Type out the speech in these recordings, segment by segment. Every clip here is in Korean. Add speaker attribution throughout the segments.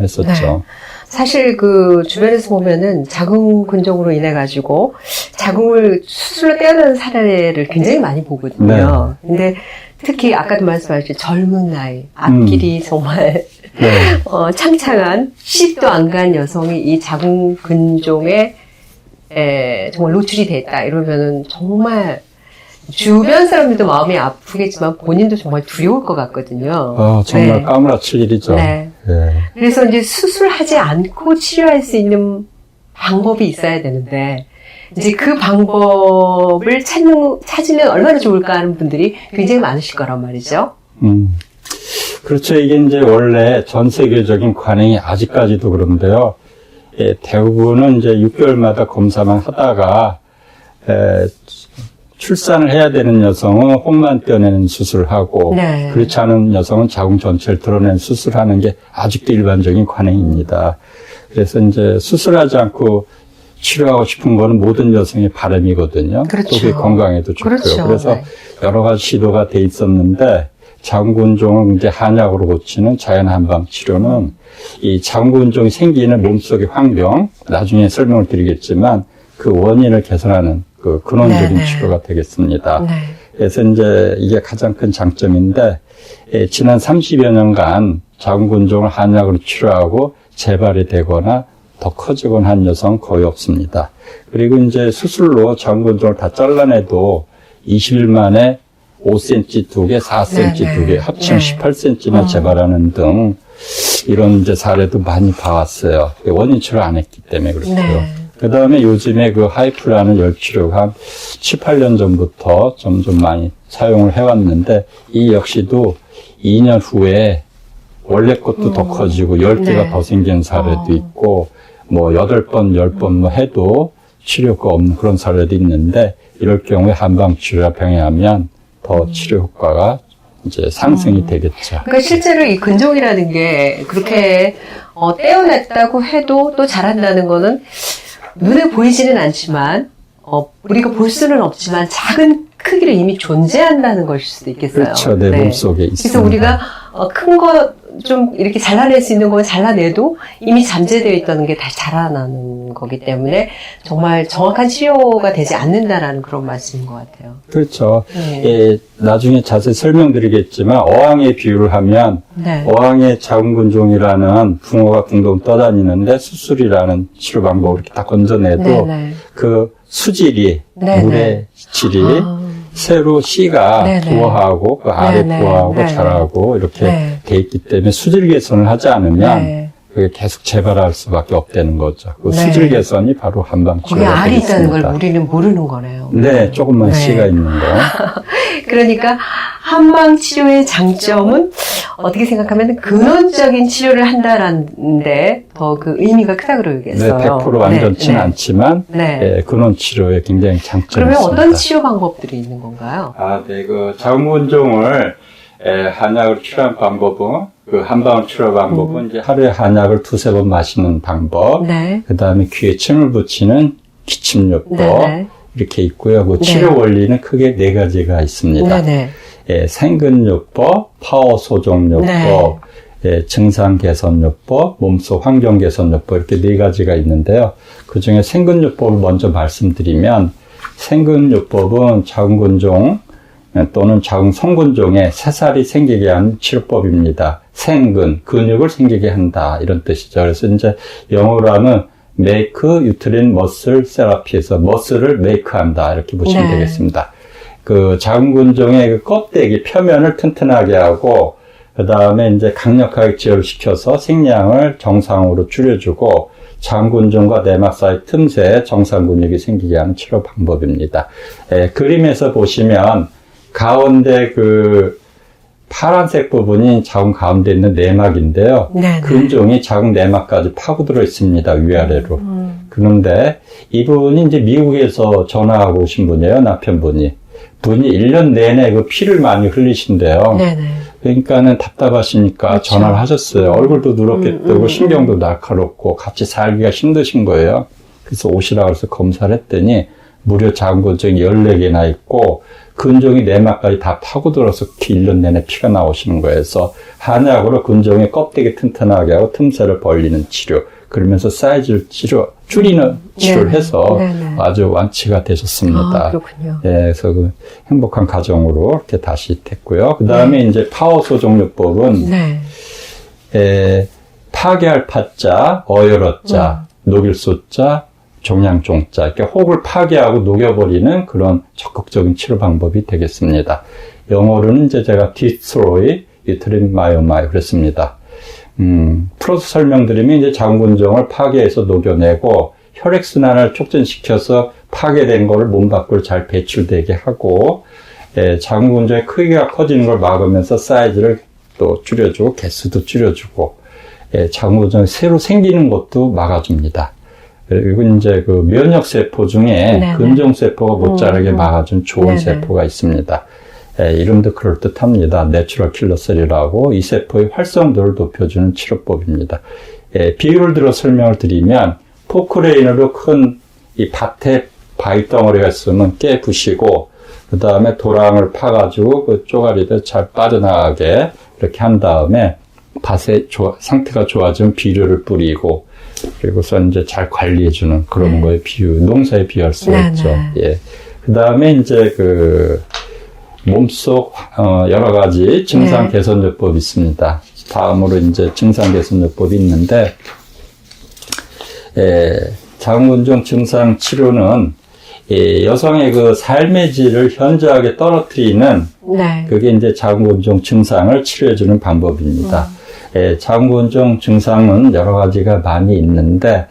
Speaker 1: 했었죠.
Speaker 2: 사실 그 주변에서 보면은 자궁 근종으로 인해 가지고 자궁을 수술로 떼어내는 사례를 굉장히 많이 보거든요.
Speaker 1: 네.
Speaker 2: 근데 특히 아까도 말씀하셨듯이 젊은 나이, 앞길이 정말
Speaker 1: 네.
Speaker 2: 어, 창창한 10도 안 간 여성이 이 자궁 근종에 에, 정말 노출이 됐다 이러면은 정말 주변 사람들도 마음이 아프겠지만 본인도 정말 두려울 것 같거든요.
Speaker 1: 어, 정말
Speaker 2: 네.
Speaker 1: 까무라칠 일이죠.
Speaker 2: 네.
Speaker 1: 예.
Speaker 2: 그래서 이제 수술하지 않고 치료할 수 있는 방법이 있어야 되는데 이제 그 방법을 찾는 찾으면 얼마나 좋을까 하는 분들이 굉장히 많으실 거란 말이죠.
Speaker 1: 음. 그렇죠. 이게 이제 원래 전 세계적인 관행이 아직까지도 그런데요. 예, 대부분은 이제 6개월마다 검사만 하다가, 에, 출산을 해야 되는 여성은 혼만 떼어내는 수술을 하고,
Speaker 2: 네.
Speaker 1: 그렇지 않은 여성은 자궁 전체를 드러내는 수술하는 게 아직도 일반적인 관행입니다. 그래서 이제 수술하지 않고 치료하고 싶은 거는 모든 여성의 바람이거든요.
Speaker 2: 그렇죠.
Speaker 1: 또 그게 건강에도 좋고요.
Speaker 2: 그렇죠.
Speaker 1: 그래서
Speaker 2: 네.
Speaker 1: 여러 가지 시도가 돼 있었는데 자궁근종을 이제 한약으로 고치는 자연 한방 치료는 이 자궁근종이 생기는 몸속의 환경 나중에 설명을 드리겠지만 그 원인을 개선하는 그 근원적인
Speaker 2: 네, 네.
Speaker 1: 치료가 되겠습니다.
Speaker 2: 네.
Speaker 1: 그래서 이제 이게 가장 큰 장점인데 예, 지난 30여 년간 자궁근종을 한약으로 치료하고 재발이 되거나 더 커지거나 한 여성 거의 없습니다. 그리고 이제 수술로 자궁근종을 다 잘라내도 20일 만에 5cm 두 개, 4cm
Speaker 2: 네, 네.
Speaker 1: 두 개, 합치면
Speaker 2: 네.
Speaker 1: 18cm나
Speaker 2: 어.
Speaker 1: 재발하는 등 이런 이제 사례도 많이 봐왔어요. 원인 치료 안 했기 때문에 그렇고요.
Speaker 2: 네.
Speaker 1: 그 다음에 요즘에 그 하이플라는 열치료가 한 7, 8년 전부터 점점 많이 사용을 해왔는데 이 역시도 2년 후에 원래 것도 더 커지고 10개가
Speaker 2: 네.
Speaker 1: 더 생기는 사례도
Speaker 2: 어.
Speaker 1: 있고 뭐 8번, 10번 뭐 해도 치료가 없는 그런 사례도 있는데 이럴 경우에 한방치료와 병행하면 더 치료 효과가 이제 상승이 되겠죠.
Speaker 2: 그러니까 실제로 이 근종이라는 게 그렇게 어, 떼어냈다고 해도 또 자란다는 거는 눈에 보이지는 않지만 어, 우리가 볼 수는 없지만 작은 크기로 이미 존재한다는 것일 수도 있겠어요.
Speaker 1: 그렇죠. 내
Speaker 2: 네.
Speaker 1: 몸속에 있습니다.
Speaker 2: 그래서 우리가 어, 큰거 좀 이렇게 잘라낼 수 있는 건 잘라내도 이미 잠재되어 있다는 게 다 자라나는 거기 때문에 정말 정확한 치료가 되지 않는다라는 그런 말씀인 것 같아요.
Speaker 1: 그렇죠.
Speaker 2: 네.
Speaker 1: 예, 나중에 자세히 설명드리겠지만 어항의 비유를 하면
Speaker 2: 네.
Speaker 1: 어항에 자궁근종이라는 붕어가 둥둥 떠다니는데 수술이라는 치료 방법을 이렇게 다 건져내도
Speaker 2: 네, 네.
Speaker 1: 그 수질이
Speaker 2: 네,
Speaker 1: 물의 질이
Speaker 2: 아,
Speaker 1: 새로 씨가
Speaker 2: 네, 네.
Speaker 1: 부화하고 그 아래
Speaker 2: 네, 네.
Speaker 1: 부화하고
Speaker 2: 네, 네.
Speaker 1: 자라고 이렇게
Speaker 2: 네.
Speaker 1: 돼 있기 때문에 수질 개선을 하지 않으면
Speaker 2: 네.
Speaker 1: 그게 계속 재발할 수밖에 없다는 거죠. 그
Speaker 2: 네.
Speaker 1: 수질 개선이 바로 한방
Speaker 2: 거기
Speaker 1: 치료가
Speaker 2: 알이 있다는 걸. 우리는 모르는 거네요.
Speaker 1: 네, 조금만
Speaker 2: 네.
Speaker 1: 씨가 있는 거.
Speaker 2: 그러니까 한방 치료의 장점은 어떻게 생각하면 근원적인 치료를 한다라는데 더 그 의미가 크다
Speaker 1: 네,
Speaker 2: 그러겠어요.
Speaker 1: 100% 완전치는
Speaker 2: 네,
Speaker 1: 않지만
Speaker 2: 네.
Speaker 1: 예, 근원 치료에 굉장히 장점이
Speaker 2: 그러면
Speaker 1: 있습니다.
Speaker 2: 어떤 치료 방법들이 있는 건가요?
Speaker 1: 아, 네, 그 자궁근종을 에, 한약으로 치료한 방법은 그 한방울 치료 방법은 이제 하루에 한약을 두세 번 마시는 방법.
Speaker 2: 음. 네.
Speaker 1: 그 다음에 귀에 침을 붙이는 기침요법
Speaker 2: 네 네.
Speaker 1: 이렇게 있고요. 그
Speaker 2: 네.
Speaker 1: 치료 원리는 크게 네 가지가 있습니다.
Speaker 2: 네 네.
Speaker 1: 예, 생근요법, 파워 소종요법,
Speaker 2: 네.
Speaker 1: 예, 증상 개선요법, 몸속 환경 개선요법 이렇게 네 가지가 있는데요. 그 중에 생근요법을 먼저 말씀드리면 생근요법은 자궁근종 또는 자궁 성근종에 새살이 생기게 하는 치료법입니다. 생근, 근육을 생기게 한다 이런 뜻이죠. 그래서 이제 영어로 하면 make uterine muscle therapy에서 머슬을 메이크한다 이렇게 보시면
Speaker 2: 네.
Speaker 1: 되겠습니다. 그 자궁근종의 그 껍데기 표면을 튼튼하게 하고 그 다음에 이제 강력하게 지혈시켜서 생량을 정상으로 줄여주고 자궁근종과 내막 사이 틈새에 정상 근육이 생기게 하는 치료 방법입니다. 예, 그림에서 보시면 가운데 그 파란색 부분이 자궁 가운데 있는 내막인데요.
Speaker 2: 네네.
Speaker 1: 근종이 자궁 내막까지 파고들어 있습니다. 위아래로.
Speaker 2: 음,
Speaker 1: 그런데 이분이 이제 미국에서 전화하고 오신 분이에요, 남편분이. 분이 1년 내내 그 피를 많이 흘리신대요.
Speaker 2: 네네.
Speaker 1: 그러니까는 답답하시니까
Speaker 2: 그렇죠.
Speaker 1: 전화를 하셨어요. 얼굴도 누렇게
Speaker 2: 음,
Speaker 1: 뜨고
Speaker 2: 음,
Speaker 1: 신경도 날카롭고 같이 살기가 힘드신 거예요. 그래서 오시라고 해서 검사를 했더니 무려 자궁근종이 14개나 있고 근종이 내막까지 다 파고들어서 기 1년 내내 피가 나오시는 거예요. 그래서 한약으로 근종의 껍데기 튼튼하게 하고 틈새를 벌리는 치료 그러면서 사이즈를 치료 줄이는 치료를
Speaker 2: 네.
Speaker 1: 해서
Speaker 2: 네, 네.
Speaker 1: 아주 완치가 되셨습니다.
Speaker 2: 아, 그렇군요.
Speaker 1: 예, 그래서 그 행복한 가정으로 이렇게 다시 됐고요. 그 다음에 이제 파워 소종요법은
Speaker 2: 네.
Speaker 1: 에, 파괴할 파자, 어열어자, 녹일 소자, 종양종자 이렇게 혹을 파괴하고 녹여버리는 그런 적극적인 치료 방법이 되겠습니다. 영어로는 이제 제가 destroy uterine myoma 그랬습니다. 음, 풀어서 설명드리면 이제 자궁근종을 파괴해서 녹여내고 혈액순환을 촉진시켜서 파괴된 거를 몸 밖으로 잘 배출되게 하고 예, 자궁근종의 크기가 커지는 걸 막으면서 사이즈를 또 줄여주고 개수도 줄여주고 예, 자궁근종이 새로 생기는 것도 막아줍니다. 그리고 이제 그 면역 세포 중에
Speaker 2: 네네.
Speaker 1: 근종 세포가 못 자라게
Speaker 2: 음, 음.
Speaker 1: 막아준 좋은
Speaker 2: 네네.
Speaker 1: 세포가 있습니다. 예, 이름도 그럴듯합니다. 내추럴 킬러셀이라고 이 세포의 활성도를 높여주는 치료법입니다. 예, 비유를 들어 설명을 드리면 포크레인으로 큰 이 밭에 바위 덩어리가 있으면 깨 부시고 그 다음에 도랑을 파가지고 그 쪼가리들 잘 빠져나가게 이렇게 한 다음에 밭의 좋아- 상태가 좋아지면 비료를 뿌리고 그리고서 이제 잘 관리해주는 그런
Speaker 2: 네.
Speaker 1: 거에 비유, 농사에 비유할 수가
Speaker 2: 네,
Speaker 1: 있죠.
Speaker 2: 네.
Speaker 1: 예. 그 다음에 이제 그 몸속 어, 여러 가지 증상
Speaker 2: 네.
Speaker 1: 개선 요법이 있습니다. 다음으로 이제 증상 개선 요법이 있는데 예, 자궁근종 증상 치료는 예, 여성의 그 삶의 질을 현저하게 떨어뜨리는
Speaker 2: 네.
Speaker 1: 그게 이제 자궁근종 증상을 치료해주는 방법입니다. 예, 자궁근종 증상은 여러 가지가 많이 있는데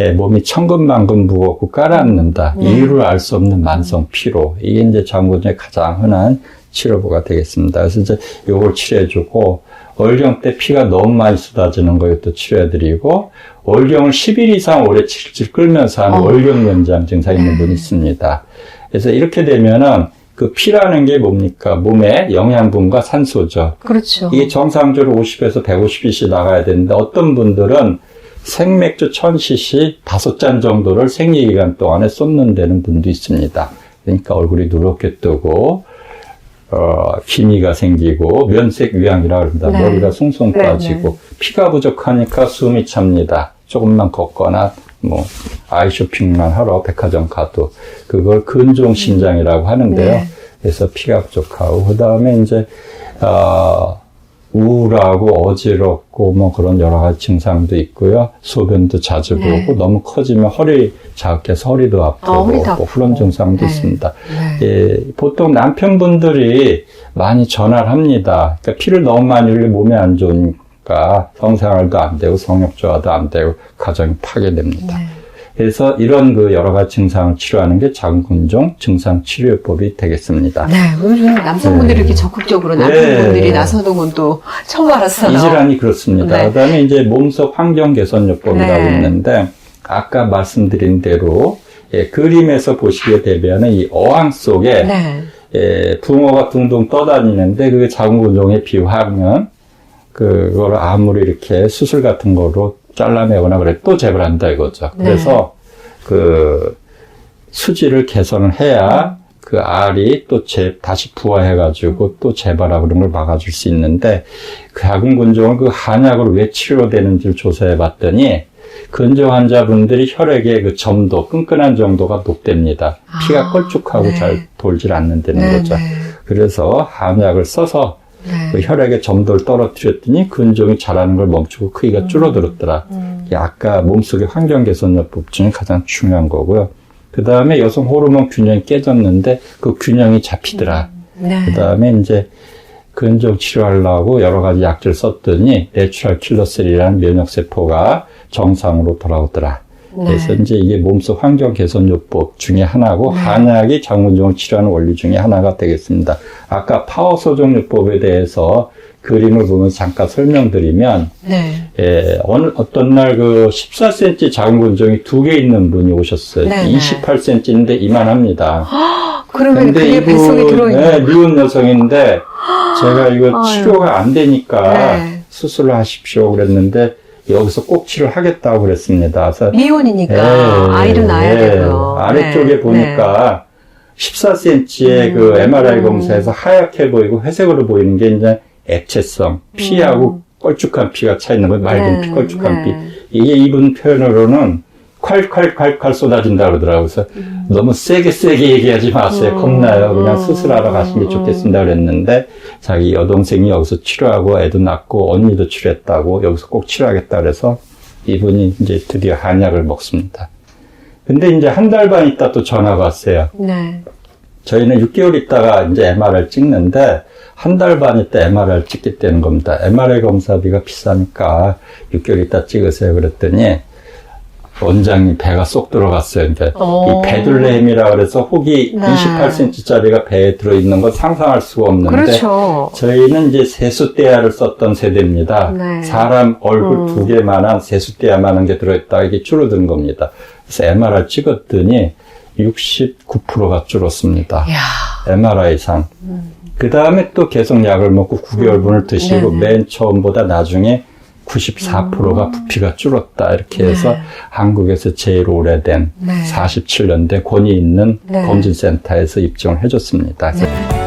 Speaker 1: 예, 몸이 천근만근 무겁고 깔아앉는다. 이유를 알 수 없는 만성 피로. 이게 이제 자궁근종의 가장 흔한 치료법가 되겠습니다. 그래서 이제 요걸 치료해주고 월경 때 피가 너무 많이 쏟아지는 것도 치료해드리고 월경을 10일 이상 오래 질질 끌면서 하는
Speaker 2: 어.
Speaker 1: 월경 연장 증상 있는 분이 있습니다. 그래서 이렇게 되면은 그 피라는 게 뭡니까? 몸에 영양분과 산소죠.
Speaker 2: 그렇죠.
Speaker 1: 이게 정상적으로 50에서 150cc 나가야 되는데 어떤 분들은 생맥주 1000cc 다섯 잔 정도를 생리기간 동안에 쏟는다는 분도 있습니다. 그러니까 얼굴이 누렇게 뜨고 어, 기미가 생기고 면색 위양이라 그럽니다.
Speaker 2: 네.
Speaker 1: 머리가 숭숭
Speaker 2: 네,
Speaker 1: 빠지고 피가 부족하니까 숨이 찹니다. 조금만 걷거나 뭐 아이 쇼핑만 하러 백화점 가도 그걸 근종 신장이라고 하는데요.
Speaker 2: 네.
Speaker 1: 그래서 피가 부족하고 그 다음에 이제 어, 우울하고 어지럽고 뭐 그런 여러 가지 증상도 있고요. 소변도 자주
Speaker 2: 네.
Speaker 1: 보고 너무 커지면 허리 자극해서 허리도 아프고
Speaker 2: 어, 허리도
Speaker 1: 뭐. 그런 증상도
Speaker 2: 네.
Speaker 1: 있습니다.
Speaker 2: 네.
Speaker 1: 예, 보통 남편분들이 많이 전화를 합니다. 그러니까 피를 너무 많이 흘리면 몸에 안 좋 으니까 성생활도 안 되고 성욕조화도 안 되고 가정이 파괴됩니다.
Speaker 2: 네.
Speaker 1: 그래서 이런 그 여러 가지 증상을 치료하는 게 자궁근종 증상 치료법이 되겠습니다.
Speaker 2: 네, 요즘 남성분들이 이렇게 적극적으로 남편분들이
Speaker 1: 네.
Speaker 2: 나서는 건 또 처음 알았어요.
Speaker 1: 이 질환이 그렇습니다.
Speaker 2: 네.
Speaker 1: 그다음에 이제 몸속 환경 개선 요법이라고
Speaker 2: 네.
Speaker 1: 있는데 아까 말씀드린 대로 예, 그림에서 보시게 되면은 이 어항 속에
Speaker 2: 네.
Speaker 1: 예, 붕어가 둥둥 떠다니는데 그게 자궁근종에 비유하면 그걸 아무리 이렇게 수술 같은 거로 잘라내거나 그래 또 재발한다 이거죠.
Speaker 2: 네.
Speaker 1: 그래서 그 수질을 개선을 해야 그 알이 또 재, 다시 부화해가지고 또 재발하고 그런 걸 막아줄 수 있는데 그 자궁근종을 그 한약으로 왜 치료되는지를 조사해 봤더니 근종 환자분들이 혈액의 그 점도, 끈끈한 정도가 높답니다. 피가
Speaker 2: 아,
Speaker 1: 걸쭉하고
Speaker 2: 네.
Speaker 1: 잘 돌질 않는다는
Speaker 2: 네,
Speaker 1: 거죠.
Speaker 2: 네.
Speaker 1: 그래서 한약을 써서
Speaker 2: 네.
Speaker 1: 그 혈액의 점도를 떨어뜨렸더니 근종이 자라는 걸 멈추고 크기가 줄어들었더라.
Speaker 2: 음.
Speaker 1: 아까 몸속의 환경 개선요법 중에 가장 중요한 거고요. 그 다음에 여성 호르몬 균형이 깨졌는데 그 균형이 잡히더라.
Speaker 2: 네.
Speaker 1: 그 다음에 이제 근종 치료하려고 여러 가지 약들 썼더니 내추럴 킬러셀이라는 면역세포가 정상으로 돌아오더라. 그래서
Speaker 2: 네.
Speaker 1: 이제 이게 몸속 환경 개선 요법 중에 하나고 한약이 장군종을 치료하는 원리 중에 하나가 되겠습니다. 아까 파워 소종요법에 대해서 그림을 보면서 잠깐 설명드리면
Speaker 2: 네.
Speaker 1: 예, 어느 어떤 날 그 14cm 장군종이 두 개 있는 분이 오셨어요.
Speaker 2: 네네.
Speaker 1: 28cm인데 이만합니다.
Speaker 2: 그러면 그게
Speaker 1: 이분,
Speaker 2: 뱃속에 들어있는
Speaker 1: 네, 미혼 여성인데 제가 이거
Speaker 2: 아유.
Speaker 1: 치료가 안 되니까
Speaker 2: 네.
Speaker 1: 수술을 하십시오 그랬는데 여기서 꼭 치료하겠다고 그랬습니다. 그래서
Speaker 2: 미혼이니까
Speaker 1: 예,
Speaker 2: 아이도 낳아야
Speaker 1: 예.
Speaker 2: 되고요.
Speaker 1: 아래쪽에
Speaker 2: 네,
Speaker 1: 보니까 14cm의
Speaker 2: 음.
Speaker 1: 그 MRI
Speaker 2: 음.
Speaker 1: 검사에서 하얗게 보이고 회색으로 보이는 게 이제 액체성 피하고 껄쭉한 피가 차 있는 거예요. 맑은
Speaker 2: 네,
Speaker 1: 피, 껄쭉한
Speaker 2: 네.
Speaker 1: 피. 이게 이분 표현으로는 콸콸콸콸 쏟아진다 그러더라고요. 그래서 너무 세게 세게 얘기하지 마세요.
Speaker 2: 음.
Speaker 1: 겁나요. 그냥
Speaker 2: 음.
Speaker 1: 수술하러 가시는 게
Speaker 2: 음.
Speaker 1: 좋겠습니다. 그랬는데 자기 여동생이 여기서 치료하고 애도 낳고 언니도 치료했다고 여기서 꼭 치료하겠다 그래서 이분이 이제 드디어 한약을 먹습니다. 근데 이제 한 달 반 있다 또 전화가 왔어요.
Speaker 2: 네.
Speaker 1: 저희는 6개월 있다가 이제 MRI를 찍는데 한 달 반 있다 MRI를 찍겠다는 겁니다. MRI 검사비가 비싸니까 6개월 있다 찍으세요. 그랬더니 원장님 배가 쏙 들어갔어요. 이제
Speaker 2: 어.
Speaker 1: 이 베들레헴이라 그래서 혹이
Speaker 2: 네.
Speaker 1: 28cm짜리가 배에 들어있는 건 상상할 수가 없는데
Speaker 2: 그렇죠.
Speaker 1: 저희는 이제 세숫대야를 썼던 세대입니다.
Speaker 2: 네.
Speaker 1: 사람 얼굴
Speaker 2: 음.
Speaker 1: 두 개만한 세숫대야만한 게 들어있다 이게 줄어든 겁니다. 그래서 MRI 찍었더니 69%가 줄었습니다.
Speaker 2: 이야.
Speaker 1: MRI상. 그 다음에 또 계속 약을 먹고 9개월분을 드시고
Speaker 2: 음. 네네.
Speaker 1: 맨 처음보다 나중에 94%가 부피가 줄었다. 이렇게 해서
Speaker 2: 네.
Speaker 1: 한국에서 제일 오래된
Speaker 2: 네.
Speaker 1: 47년대 권위 있는
Speaker 2: 네.
Speaker 1: 검진센터에서 입증을 해줬습니다. 그래서